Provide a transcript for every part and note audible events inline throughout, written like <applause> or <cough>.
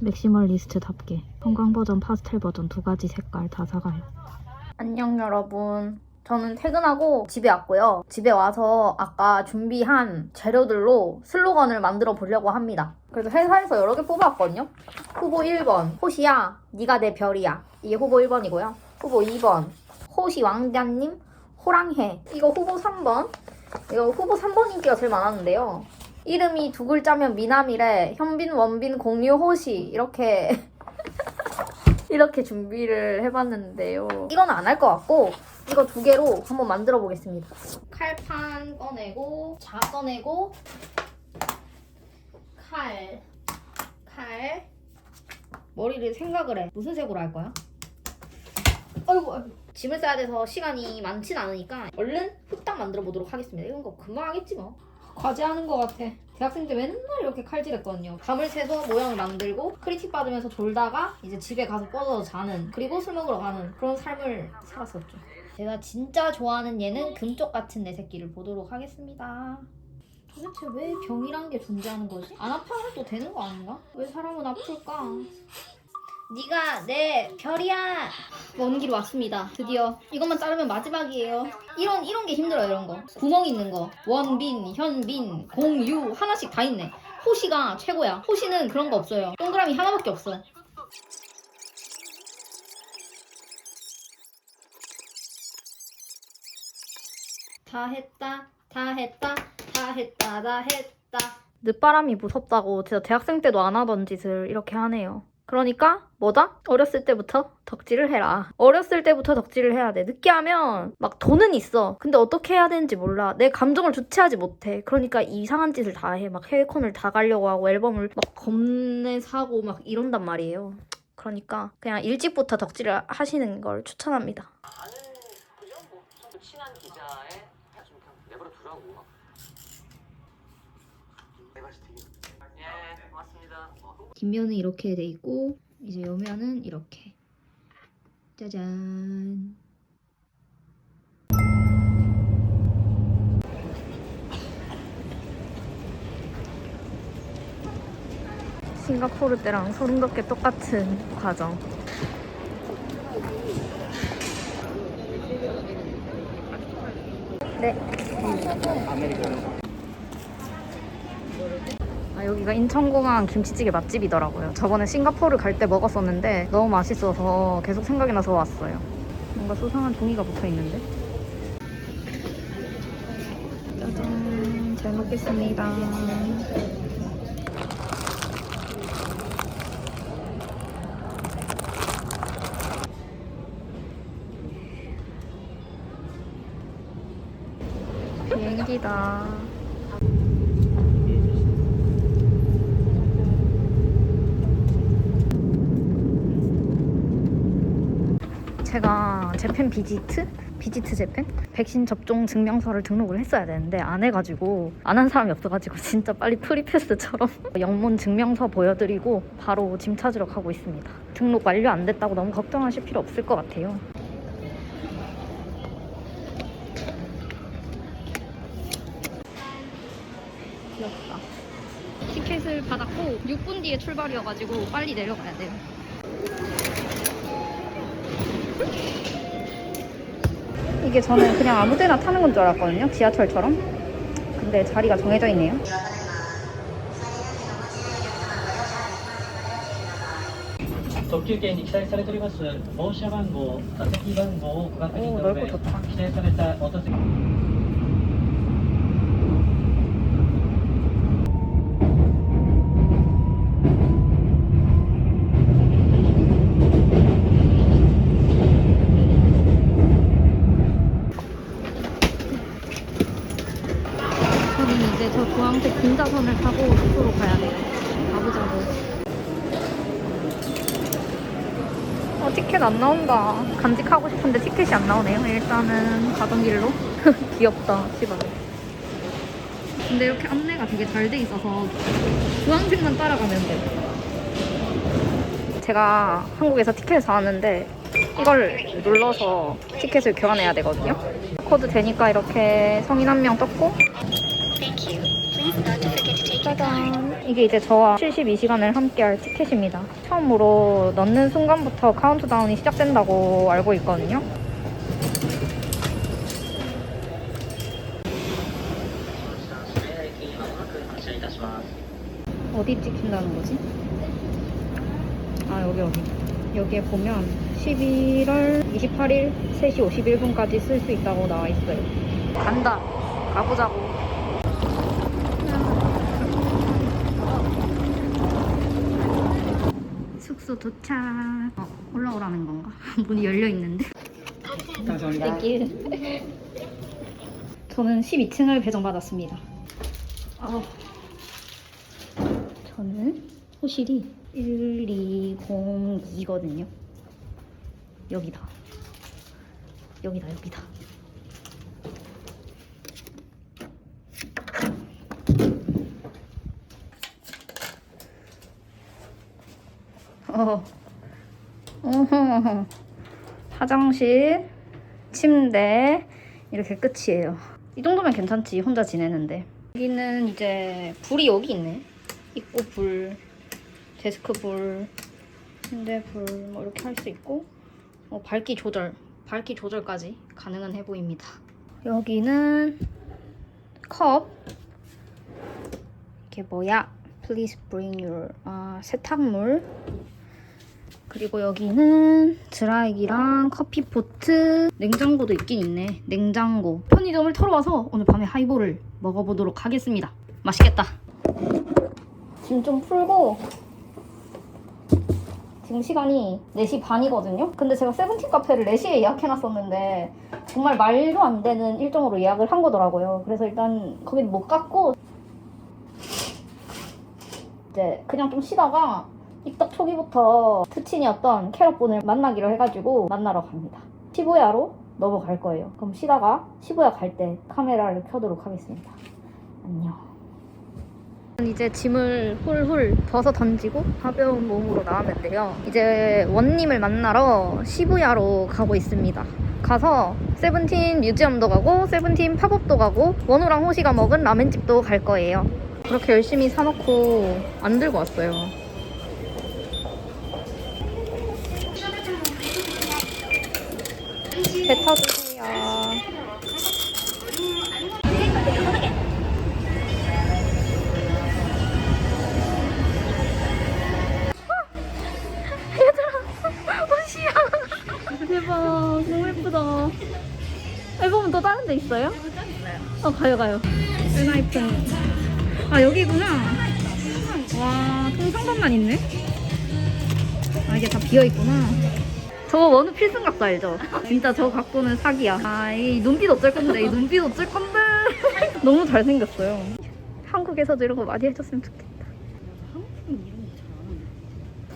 맥시멀리스트답게 형광 버전, 파스텔 버전 두 가지 색깔 다 사가요. 안녕 여러분. 저는 퇴근하고 집에 왔고요. 집에 와서 아까 준비한 재료들로 슬로건을 만들어 보려고 합니다. 그래서 회사에서 여러 개 뽑아왔거든요. 후보 1번 호시야 네가 내 별이야. 이게 후보 1번이고요. 후보 2번 호시 왕자님 호랑해. 이거 후보 3번. 이거 후보 3번 인기가 제일 많았는데요. 이름이 두 글자면 미남이래. 현빈, 원빈, 공유, 호시 이렇게 <laughs> 이렇게 준비를 해봤는데요. 이건 안 할 것 같고 이거 두 개로 한번 만들어 보겠습니다. 칼판 꺼내고 자 꺼내고 칼, 칼 머리를 생각을 해. 무슨 색으로 할 거야? 아이고, 아이고. 짐을 싸야 돼서 시간이 많진 않으니까 얼른 후딱 만들어 보도록 하겠습니다. 이런 거 금방 하겠지 뭐. 과제하는 것 같아. 대학생 때 맨날 이렇게 칼질했거든요. 밤을 새서 모양을 만들고 크리틱 받으면서 졸다가 이제 집에 가서 뻗어서 자는 그리고 술 먹으러 가는 그런 삶을 살았었죠. 제가 진짜 좋아하는 얘는 금쪽 같은 내 새끼를 보도록 하겠습니다. 도대체 왜 병이라는 게 존재하는 거지? 안 아파도 되는 거 아닌가? 왜 사람은 아플까? 네가 내 별이야. 먼 길 왔습니다. 드디어 이것만 자르면 마지막이에요. 이런 이런 게 힘들어요. 이런 거 구멍 있는 거 원빈, 현빈, 공유 하나씩 다 있네. 호시가 최고야. 호시는 그런 거 없어요. 동그라미 하나밖에 없어. 다 했다, 다 했다, 다 했다, 다 했다. 늦바람이 무섭다고 진짜 대학생 때도 안 하던 짓을 이렇게 하네요. 그러니까 뭐다? 어렸을 때부터 덕질을 해라. 어렸을 때부터 덕질을 해야 돼. 늦게 하면 막 돈은 있어. 근데 어떻게 해야 되는지 몰라. 내 감정을 주체하지 못해. 그러니까 이상한 짓을 다 해. 막 해외콘을 다 가려고 하고 앨범을 막 겁내 사고 막 이런단 말이에요. 그러니까 그냥 일찍부터 덕질을 하시는 걸 추천합니다. 나는 그냥 뭐 친한 기자의 좀 그냥 내버려 두라고. 내가 되게 예 고맙습니다. 어, 뒷면은 이렇게 돼 있고 이제 옆면은 이렇게. 짜잔. 싱가포르 때랑 소름 돋게 똑같은 과정. 네. 아, 여기가 인천공항 김치찌개 맛집이더라고요. 저번에 싱가포르 갈 때 먹었었는데 너무 맛있어서 계속 생각이 나서 왔어요. 뭔가 수상한 종이가 붙어 있는데. 짜잔, 잘 먹겠습니다. 비행기다. 제가 재팬 비지트? 비지트 재팬? 백신 접종 증명서를 등록을 했어야 되는데 안 해가지고 안 한 사람이 없어가지고 <laughs> 진짜 빨리 프리패스처럼 <laughs> 영문 증명서 보여드리고 바로 짐 찾으러 가고 있습니다. 등록 완료 안 됐다고 너무 걱정하실 필요 없을 것 같아요. 귀엽다. 티켓을 받았고 6분 뒤에 출발이어가지고 빨리 내려가야 돼요. 이게 저는 그냥 아무 데나 타는 건 줄 알았거든요. 지하철처럼. 근데 자리가 정해져 있네요. 特急券に記載されております号車番号座席番号をご確認の上おーなるほど記載された元席 티켓 안 나온다. 간직하고 싶은데 티켓이 안 나오네요. 일단은 가던 길로. <laughs> 귀엽다, 시발. 근데 이렇게 안내가 되게 잘 돼 있어서 주황색만 따라가면 돼. 제가 한국에서 티켓을 사왔는데 이걸 눌러서 티켓을 교환해야 되거든요. 코드 되니까 이렇게 성인 한 명 떴고 짜잔. 이게 이제 저와 72시간을 함께할 티켓입니다. 처음으로 넣는 순간부터 카운트다운이 시작된다고 알고 있거든요. 어디 찍힌다는 거지? 아 여기 여기 여기에 보면 11월 28일 3시 51분까지 쓸 수 있다고 나와 있어요 간다 가보자고 숙소 도착 어, 올라오라는 건가? <laughs> 문이 열려 있는데 땡큐 <laughs> 저는 12층을 배정받았습니다 아, 저는 호실이 1202거든요. 여기다. 여기다, 여기다. 어. 화장실, 침대, 이렇게 끝이에요. 이 정도면 괜찮지, 혼자 지내는데. 여기는 이제 불이 여기 있네. 입구 불, 데스크 불, 침대 불, 뭐 이렇게 할 수 있고, 어, 밝기 조절, 밝기 조절까지 가능은 해 보입니다. 여기는 컵. 이게 뭐야? Please bring your 아, 세탁물. 그리고 여기는 드라이기랑 커피포트, 냉장고도 있긴 있네. 냉장고. 편의점을 털어와서 오늘 밤에 하이볼을 먹어보도록 하겠습니다. 맛있겠다. 짐 좀 풀고 지금 시간이 4시 반이거든요? 근데 제가 세븐틴 카페를 4시에 예약해놨었는데 정말 말도 안 되는 일정으로 예약을 한 거더라고요. 그래서 일단 거기 못 갔고 이제 그냥 좀 쉬다가 입덕 초기부터 특친이었던 캐럿분을 만나기로 해가지고 만나러 갑니다. 시부야로 넘어갈 거예요. 그럼 쉬다가 시부야 갈 때 카메라를 켜도록 하겠습니다. 안녕. 이제 짐을 훌훌 벗어 던지고 가벼운 몸으로 돼요. 이제 원님을 만나러 시부야로 가고 있습니다. 가서 세븐틴 뮤지엄도 가고 세븐틴 팝업도 가고 원우랑 호시가 먹은 라멘집도 갈 거예요. 그렇게 열심히 사놓고 안 들고 왔어요. 뱉어주세요. <laughs> 옷이야. 대박. 너무 예쁘다. 앨범은 또 다른 데 있어요? 어, 가요, 가요. 엔하이픈. 아, 여기구나. 와, 통상반만 있네? 아, 이게 다 비어있구나. 저거 원우 필승 각도 알죠? 진짜 저 각도는 사기야. 아, 이 눈빛 어쩔 건데, 이 눈빛 어쩔 건데. <laughs> 너무 잘생겼어요. 한국에서도 이런 거 많이 해줬으면 좋겠다.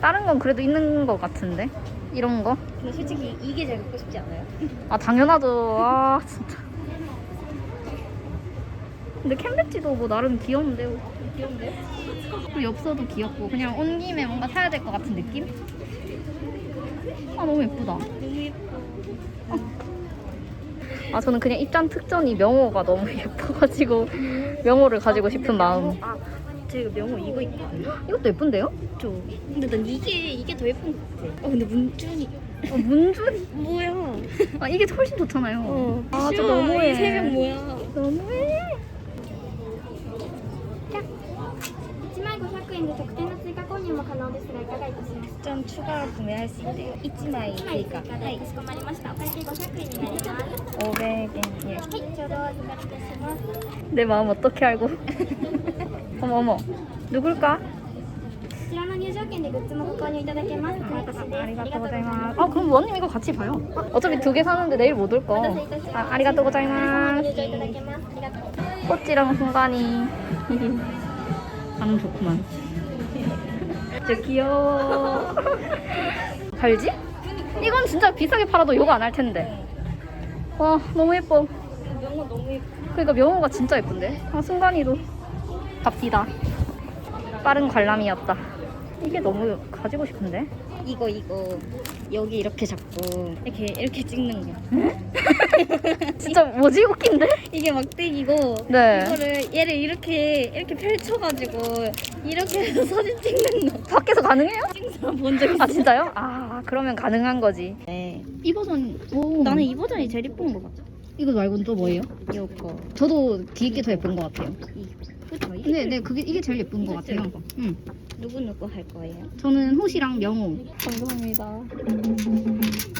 다른 건 그래도 있는 것 같은데? 이런 거? 근데 솔직히 이게 제일 갖고 싶지 않아요? 아 당연하죠. 아 진짜. 근데 캔배지도 뭐 나름 귀여운데 귀여운데요? 그리고 엽서도 귀엽고 그냥 온 김에 뭔가 사야 될 것 같은 느낌? 아 너무 예쁘다. 너무 예뻐. 아 저는 그냥 입장 특전이 명호가 너무 <laughs> 예뻐가지고 명호를 가지고 싶은 마음. 아, 제가 명호 이거 있거든요. 이것도 예쁜데요? 저. 근데 난 이게 이게 더 예쁜 것 같아. 어 근데 문준이 어, 문준이. 뭐야? 아 이게 훨씬 좋잖아요. 어. 아, 저 싫어. 너무해. 이 세명 뭐야? 너무해. 購入も可能ですがいかがいたします 점 추가 구매할 수 있대요. 1枚1枚追 그러니까 加でかしこまりましたお会計500円になりますは 500엔. 예. いちょうどお預かりいたします 내 마음 어떻게 알고? 어머 어머. 누굴까? こちらの入場券でグッズもご購入いただけます買い越しですありがとうございます 아 그럼 원님 이거 같이 봐요. 어차피 두 개 사는데 내일 못 올 거. お待たせいたしま 아, す 아리가또 皆様 고자이마스. 入場いただけますありがとうございます 꽃지랑 순간이 반응 좋구만. 진짜 귀여워. <laughs> 갈지? 이건 진짜 비싸게 팔아도 욕 안 할 텐데. 와 너무 예뻐. 명호 너무 예뻐. 그러니까 명호가 진짜 예쁜데. 아 순간이도 갑시다. 빠른 관람이었다. 이게 너무 가지고 싶은데. 이거 이거 여기 이렇게 잡고 이렇게 이렇게 찍는 거. <laughs> 진짜 뭐지 웃긴데? 이게 막대기고 네. 이거를 얘를 이렇게 이렇게 펼쳐가지고 이렇게 해서 <laughs> 사진 찍는 거. 밖에서 가능해요? 본적 있어. 아 진짜요? 아 그러면 가능한 거지. 네. 이 버전 오. 나는 이 버전이 제일 예쁜 것 같아. 이거 말고는 또 뭐예요? 이거. 저도 뒤에 게 더 예쁜 것 같아요. 그쵸? 근데 네 그게 이게 제일 예쁜 것 같아요. 응. 누구 누구 할 거예요? 저는 호시랑 명호. 감사합니다.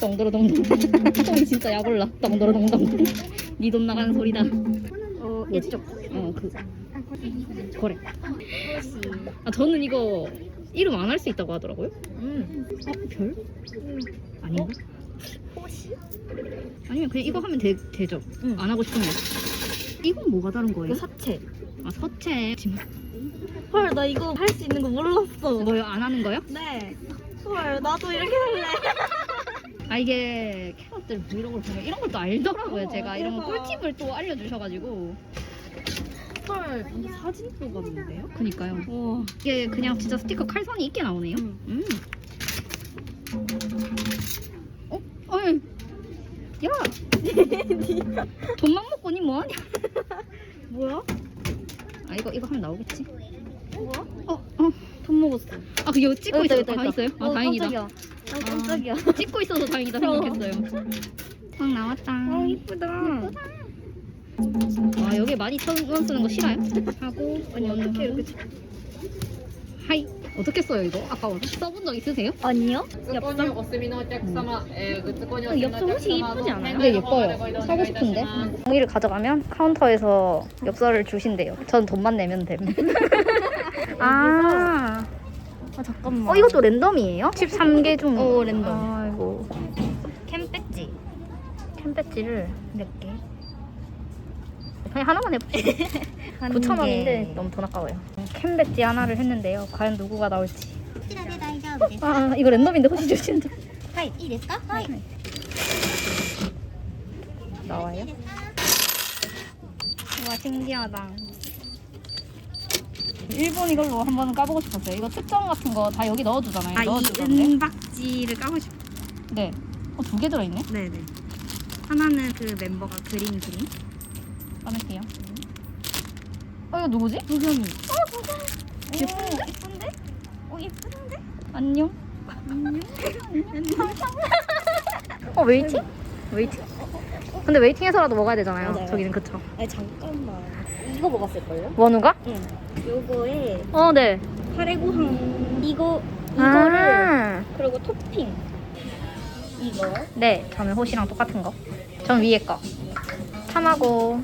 덩더러덩덩. 소리 <laughs> 진짜 약올라. 덩더러덩덩. 니 돈 나가는 소리다. 어 이쪽. 어 그. 거래. 아 저는 이거 이름 안 할 수 있다고 하더라고요. 음. 아 별? 아닌가? 아니면 그냥 이거 하면 되, 되죠. 응. 안 하고 싶으면. 이건 뭐가 다른 거예요? 그 사체. 아 서체. 지금 헐나 이거 할 수 있는 거 몰랐어. 뭐요? 안 하는 거요? 네. 헐 나도 이렇게 할래. <laughs> 아 이게 캐럿들 브이로그를 보면 이런 걸 또 알더라고요. 어, 제가 이런 대박. 꿀팁을 또 알려주셔가지고. 헐이 사진 뽑았는데요? 그니까요. 와. 이게 그냥 진짜 스티커 칼선이 있게 나오네요. 음. 음. 어? 어이. 야. <laughs> 돈만 먹고 니 뭐하냐? <laughs> 뭐야? 아 이거 이거 하면 나오겠지. 뭐야? 어 어. 돈 먹었어. 아 그거 찍고 어, 있어요. 있다, 아 있다. 있어요? 아 어, 다행이다. 깜짝이야. 어, 깜짝이야. <laughs> 찍고 있어서 다행이다 생각했어요. 막 나왔다. 어 이쁘다. 아 여기 많이 천원 쓰는 거 싫어요? 하고 아니 어떻게 이렇게 쳐- 하이 어떻게 써요 이거? 아까 뭐 써본 적 있으세요? 아니요. 엽서? 음. 그 엽서 혹시 이쁘지 않아요? 근데 예뻐요. 사고 싶은데. 종이를 가져가면 카운터에서 엽서를 주신대요. 전 돈만 내면 됨. 아. 아 잠깐만. 어 이것도 랜덤이에요? 13개 중. 어 랜덤. 아이고. 캠 배지. 캠 배지를 몇 개? 그냥 하나만 해봅시다. <laughs> 한 9천 원인데 개. 너무 돈 아까워요. 캠 배지 하나를 했는데요 과연 누구가 나올지 こちらで大丈夫です。 아 이거 랜덤인데 혹시 주신다 はい、いいですか。はい。 나와요? 와 신기하다. 일본 이걸로 한번 까보고 싶었어요. 이거 특정 같은 거 다 여기 넣어주잖아요. 아이 넣어주던데. 은박지를 까고 싶어. 네. 어, 두 개 들어있네. 네네. 하나는 그 멤버가 그린 그림. 꺼낼게요. 어 이거 누구지? 도겸이. 예 쁜데? 예쁜데? 어 예쁜데? 안녕. 안녕. 어 웨이팅? 웨이팅? 근데 웨이팅에서라도 먹어야 되잖아요. 맞아요. 저기는 그쵸. 아니 잠깐만. 이거 먹었을걸요? 원우가? 응. 요거에 어 네. 카레고항 이거 이거를 아, 그리고 토핑 이거 네. 저는 호시랑 똑같은 거. 전 위에 거. 참하고.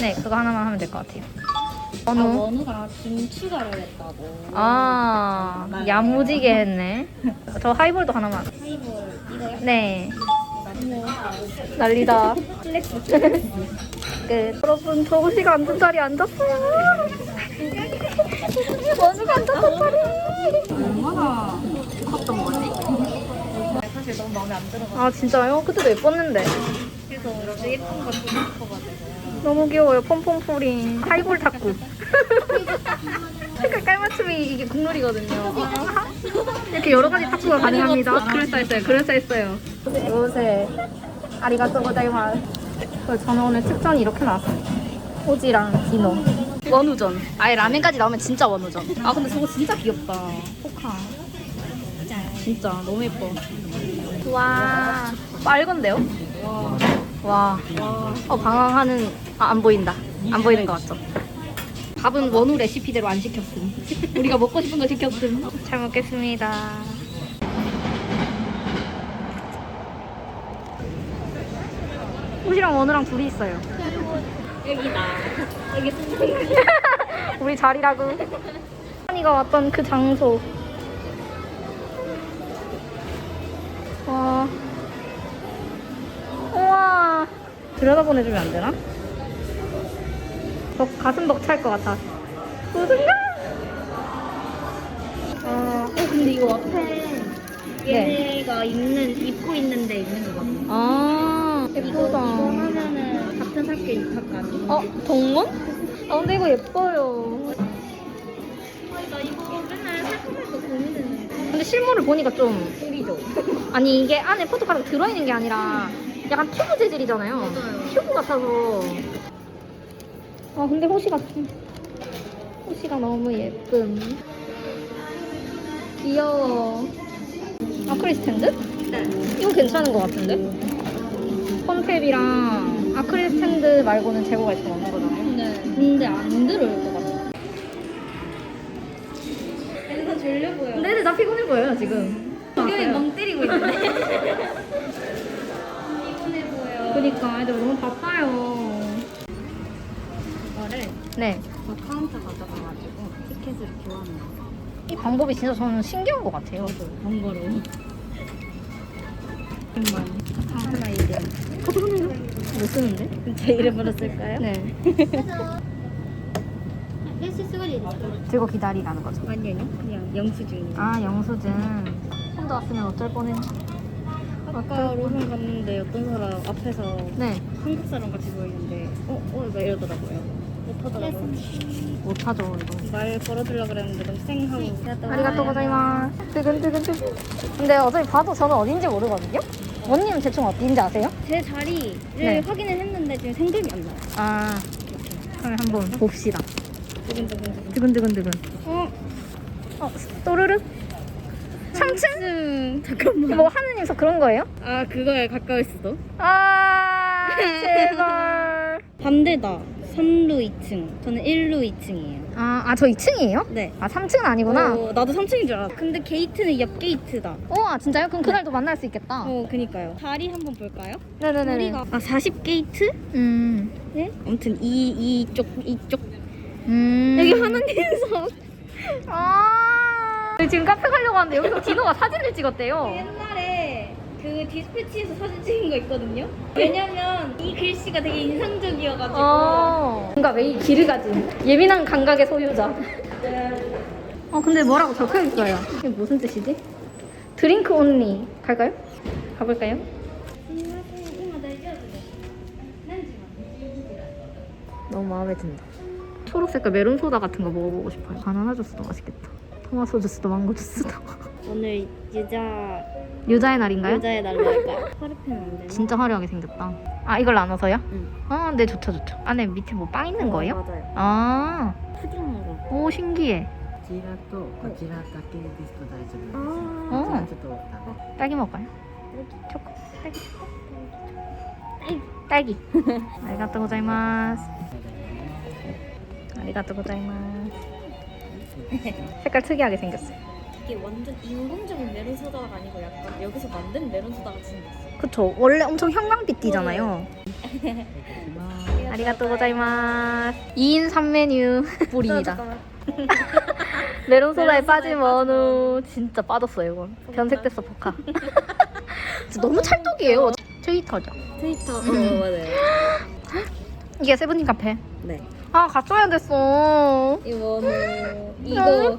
네 그거 하나만 하면 될 것 같아요. 아, 원우. 원우가 김 추가를 했다고. 아, 야무지게 했네. 저 하이볼도 하나만. 하이볼 이거요? 네. 난리다. 끝. 여러분, 정우씨가 앉은 자리에 앉았어요. 원우가 앉았던 자리. 얼마나 컸던 거지? 사실 너무 마음에 안 들어가지고 아, 진짜요? 그때도 예뻤는데. 그래서 예쁜 거 주고 싶어가지고. 너무 귀여워요. 폼폼프린. 하이볼 탁구. 색깔 깔맞춤이 이게 국룰이거든요. 이렇게 여러 가지 탁구가 가능합니다. 그럴싸 했어요. 그럴싸 했어요. 요새 아리가또 고자이마스. 그래서 저는 오늘 특전이 이렇게 나왔습니다. 호지랑 디노. 원우전. 아예 라면까지 나오면 진짜 원우전. 아 근데 저거 진짜 귀엽다. 포카. 진짜 너무 예뻐. 와 빨간데요? 와. 어 방황하는 아, 안 보인다. 안 보이는 것 같죠? 밥은 원우 레시피대로 안 시켰음. <laughs> 우리가 먹고 싶은 거 시켰음. 잘 먹겠습니다. 호시랑 원우랑 둘이 있어요. 여기다. 여기 <laughs> 우리 자리라고. 한이가 왔던 그 장소. 와. 우와. 들여다보내주면 안 되나? 벅, 가슴 벅찰 것 같아. 무슨가? 어, 근데 이거 앞에 네. 얘네가 입는 입고 있는 데 있는 거 같아. 아, 이거, 이거 예쁘다. 하면은 같은 살게 입학까지. 어, 동원? 아, 근데 이거 예뻐요. 아, 나 이거 맨날 살까 말까 고민했는데. 근데 실물을 보니까 좀 흐리죠. 아니 이게 안에 포토카드가 들어있는 게 아니라 약간 튜브 재질이잖아요. 튜브 같아서. 아 근데 호시가 좀 호시가 너무 예쁨. 귀여워. 아크릴 스탠드? 네. 이거 괜찮은 것 같은데? 폰탭이랑 아크릴 스탠드 말고는 재고가 있으면 없는 거잖아요. 네. 근데 안 들어올 것 같아. 애들 졸려 보여. 근데 애들 다 피곤해 보여요 지금. 분명히 멍 때리고 있는데. <laughs> 피곤해 보여. 그러니까 애들 너무 바빠요. 네. 저 카운터 가져가가지고 티켓을 교환해요. 이 방법이 진짜 저는 신기한 것 같아요. 번거로워. 하나 이름. 못 쓰는데? <laughs> 제 이름으로 쓸까요? 네. <laughs> 들고 기다리라는 거죠. 완전히 그냥 영수증. 아 영수증. 혼자 왔으면 어쩔 뻔했네. 아까 로션 갔는데 어떤 사람 앞에서 네. 한국 사람 같이 보이는데 어? 어? 막 이러더라고요. 못하죠 이거. 말 걸어주려고 그랬는데 너무 쌩하고 아리가또 고자이마스. 뜨근뜨근뜨근. 근데 어차피 봐도 저는 어딘지 모르거든요. 원님 대충 어딘지 아세요? 제 자리를 네. 확인을 했는데 지금 생각이 안 나요. 아. 그럼 한번 봅시다. 두근두근. 뜨근뜨근뜨근. 어? 어, 또르르? 3층? 잠깐만. 뭐 하느님서 그런 거예요? 아 그거에 가까울 수도. 아, 제발. <laughs> 반대다. 3루 2층. 저는 1루 2층이에요. 아, 아, 저 2층이에요? 네. 아, 3층은 아니구나. 어, 어, 나도 3층인 줄 알았어. 근데 게이트는 옆 게이트다. 아, 진짜요? 그럼 그날도 만날 수 있겠다. 어, 그니까요. 자리 한번 볼까요? 네네네. 우리가 아 40 게이트? 음. 네? 아무튼 이 이쪽 이쪽 음. 여기 하나님석. 아. 저희 지금 카페 가려고 하는데 여기서 디노가 사진을 찍었대요. 옛날에 그 디스패치에서 사진 찍은 거 있거든요. 왜냐면 이 글씨가 되게 인상적이어가지고. 아, 뭔가 왜 이 길을 가진 예민한 감각의 소유자. 어, 근데 뭐라고 적혀 있어요. 이게 무슨 뜻이지? 드링크 온리. 갈까요? 가볼까요? 너무 마음에 든다. 초록색과 메론 소다 같은 거 먹어보고 싶어요. 바나나 주스도 맛있겠다. 토마토 주스도 망고 주스도. 오늘 유자 유자의 날인가요? 유자의 날로 할까요? 파르페는 안 되나? 진짜 화려하게 생겼다. 아 이걸 나눠서요? 응. 아, 네 좋죠 좋죠. 안에 밑에 뭐 빵 있는 거예요? 맞아요. 아, 푸딩 거. 오 신기해. こちらとこちらだけですと大丈夫です。 아. こちら 어, ちょっと食べ 딸기 먹을까요? 초코. 딸기. 딸기. 딸기. <laughs> 아리가또 고자이마스. 아리가또 고자이마스. <laughs> 색깔 특이하게 생겼어요. 이게 완전 인공적인 메론 소다가 아니고 약간 여기서 만든 메론 소다 같이 생겼어. 그쵸. 원래 엄청 형광빛이잖아요. <laughs> 아리가또 고자이마스. 2인 3메뉴 <laughs> 뿌리입니다. 아, 메론 소다에 빠진 원우 진짜 빠졌어요 이건. 어, 변색됐어 포카. 진짜 너무 찰떡이에요. 어. 트위터죠. 트위터. 어, 맞아요. <gasps> 이게 세븐틴 카페. 네. 아 갔어야 됐어 이거는 너무 이거. 이거.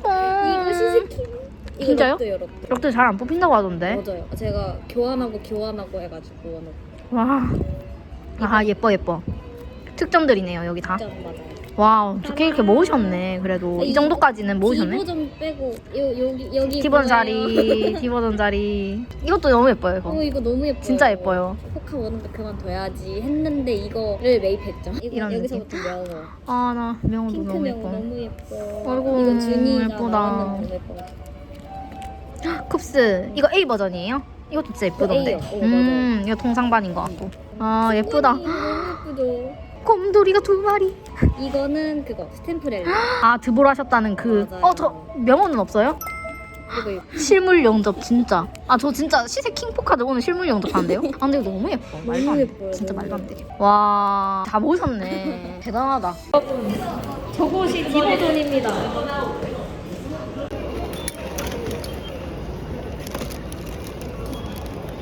이거 진짜요? 롯데. 럭들 잘안 뽑힌다고 하던데 맞아요. 제가 교환하고 교환하고 해가지고 와. 아 예뻐 예뻐 특점들이네요 여기 다 맞아요. 와우 좋게 이렇게 모으셨네 그래도 이 정도까지는 모으셨네 기본 빼고 요 여기 여기 뭐예요? 자리 <laughs> 기본 자리 이것도 너무 예뻐요 어 이거 이거 너무 예뻐요. 진짜 예뻐요 포카 원은도 그만둬야지 했는데 이거를 매입했죠. 이거 이런 여기서부터 명호. 아 나 명호도 핑크 너무 명호 예뻐 너무 예뻐. 아이고, 이거 준이가 예쁘다. 나왔는데 너무 예뻐. 쿱스 이거 A 버전이에요? 이것도 진짜 예쁘던데 A요. 어, 음 이거 동상반인 것 같고 아 예쁘다 너무 예쁘죠. 곰돌이가 두 마리 이거는 그거 스탬프렐. 아 드볼 하셨다는 그 맞아요. 어 저 명호는 없어요? 이거. 실물 영접 진짜 아 저 진짜 시세 킹포카드 오늘 실물 영접하는데요? <laughs> 아 근데 이거 너무 예뻐 말도 안 돼. 예뻐요, 진짜 너무 말도 안 돼. 와 다 모으셨네 <laughs> 대단하다 여러분 저곳이 디버존입니다